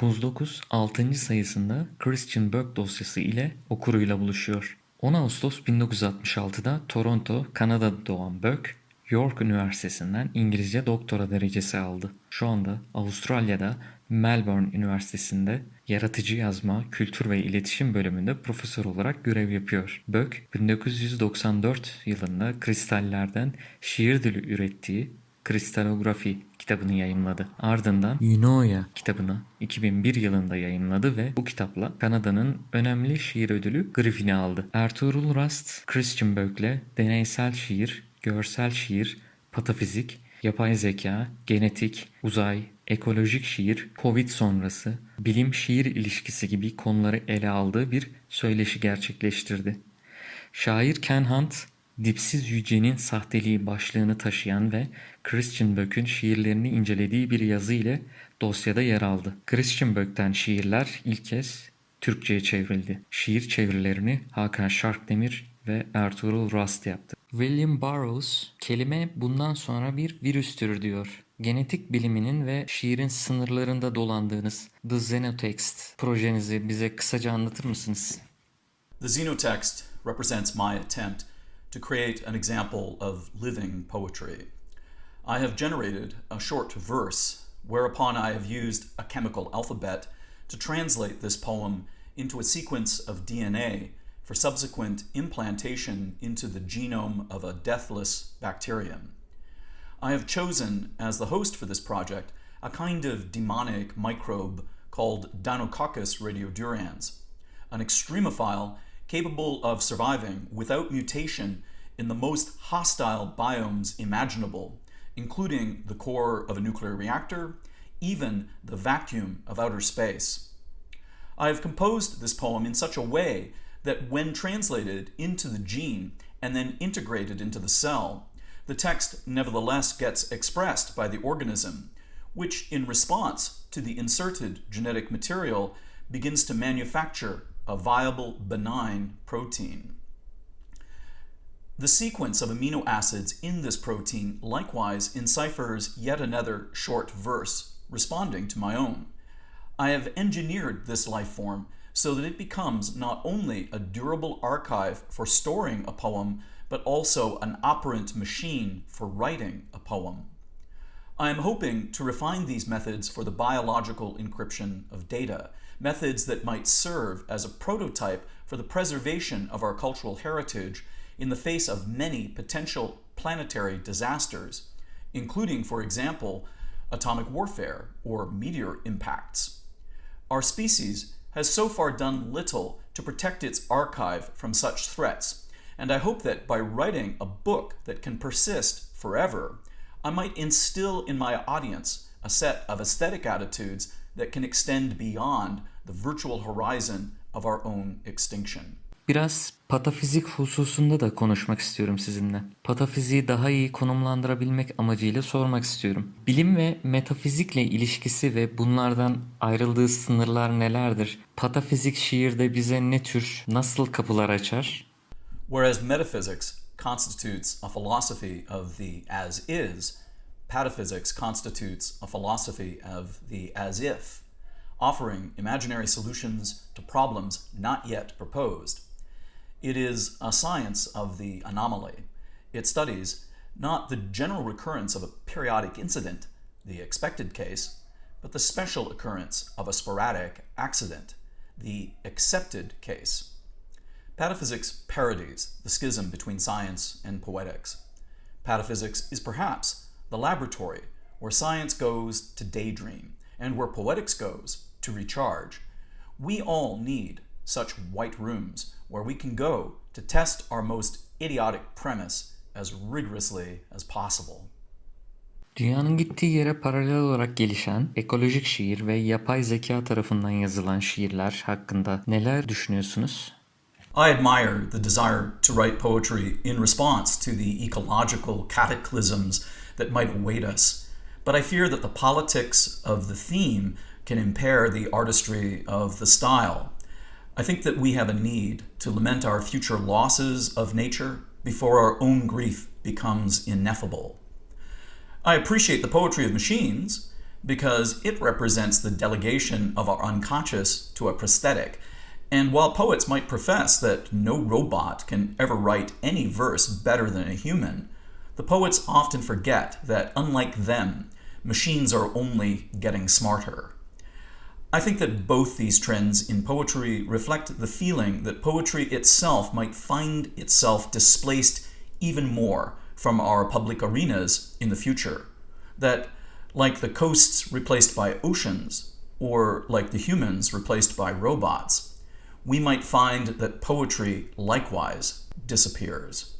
Buz 9 6. sayısında Christian Burke dosyası ile okuruyla buluşuyor. 10 Ağustos 1966'da Toronto, Kanada'da doğan Burke, York Üniversitesi'nden İngilizce doktora derecesi aldı. Şu anda Avustralya'da Melbourne Üniversitesi'nde yaratıcı yazma, kültür ve iletişim bölümünde profesör olarak görev yapıyor. Burke 1994 yılında kristallerden şiir dili ürettiği Kristalografi kitabını yayımladı. Ardından Eunoia kitabını 2001 yılında yayımladı ve bu kitapla Kanada'nın önemli şiir ödülü Griffin'i aldı. Ertuğrul Rast, Christian Burke'le deneysel şiir, görsel şiir, patafizik, yapay zeka, genetik, uzay, ekolojik şiir, Covid sonrası, bilim şiir ilişkisi gibi konuları ele aldığı bir söyleşi gerçekleştirdi. Şair Ken Hunt, Dipsiz Yüce'nin sahteliği başlığını taşıyan ve Christian Böck'ün şiirlerini incelediği bir yazı ile dosyada yer aldı. Christian Böck'ten şiirler ilk kez Türkçe'ye çevrildi. Şiir çevirilerini Hakan Şarkdemir ve Ertuğrul Rast yaptı. William Burroughs, kelime bundan sonra bir virüstür diyor. Genetik biliminin ve şiirin sınırlarında dolandığınız The Xenotext projenizi bize kısaca anlatır mısınız? The Xenotext represents my attempt to create an example of living poetry. I have generated a short verse whereupon I have used a chemical alphabet to translate this poem into a sequence of DNA for subsequent implantation into the genome of a deathless bacterium. I have chosen as the host for this project a kind of demonic microbe called Dinococcus radiodurans, an extremophile capable of surviving without mutation in the most hostile biomes imaginable, including the core of a nuclear reactor, even the vacuum of outer space. I have composed this poem in such a way that when translated into the gene and then integrated into the cell, the text nevertheless gets expressed by the organism, which, in response to the inserted genetic material, begins to manufacture a viable benign protein. The sequence of amino acids in this protein likewise enciphers yet another short verse responding to my own. I have engineered this life form so that it becomes not only a durable archive for storing a poem, but also an operant machine for writing a poem. I am hoping to refine these methods for the biological encryption of data, methods that might serve as a prototype for the preservation of our cultural heritage in the face of many potential planetary disasters, including, for example, atomic warfare or meteor impacts. Our species has so far done little to protect its archive from such threats, and I hope that by writing a book that can persist forever, I might instill in my audience a set of aesthetic attitudes that can extend beyond the virtual horizon of our own extinction. Biraz patafizik hususunda da konuşmak istiyorum sizinle. Patafiziği daha iyi konumlandırabilmek amacıyla sormak istiyorum. Bilim ve metafizikle ilişkisi ve bunlardan ayrıldığı sınırlar nelerdir? Patafizik şiirde bize ne tür, nasıl kapılar açar? Whereas metaphysics constitutes a philosophy of the as is, pataphysics constitutes a philosophy of the as if, offering imaginary solutions to problems not yet proposed. It is a science of the anomaly. It studies not the general recurrence of a periodic incident, the expected case, but the special occurrence of a sporadic accident, the accepted case. Pataphysics parodies the schism between science and poetics. Pataphysics is perhaps the laboratory where science goes to daydream and where poetics goes to recharge. We all need such white rooms where we can go to test our most idiotic premise as rigorously as possible. Dünyanın gittiği yere paralel olarak gelişen ekolojik şiir ve yapay zeka tarafından yazılan şiirler hakkında neler düşünüyorsunuz? I admire the desire to write poetry in response to the ecological cataclysms that might await us, but I fear that the politics of the theme can impair the artistry of the style. I think that we have a need to lament our future losses of nature before our own grief becomes ineffable. I appreciate the poetry of machines, because it represents the delegation of our unconscious to a prosthetic. And while poets might profess that no robot can ever write any verse better than a human, the poets often forget that, unlike them, machines are only getting smarter. I think that both these trends in poetry reflect the feeling that poetry itself might find itself displaced even more from our public arenas in the future. That, like the coasts replaced by oceans, or like the humans replaced by robots, we might find that poetry likewise disappears.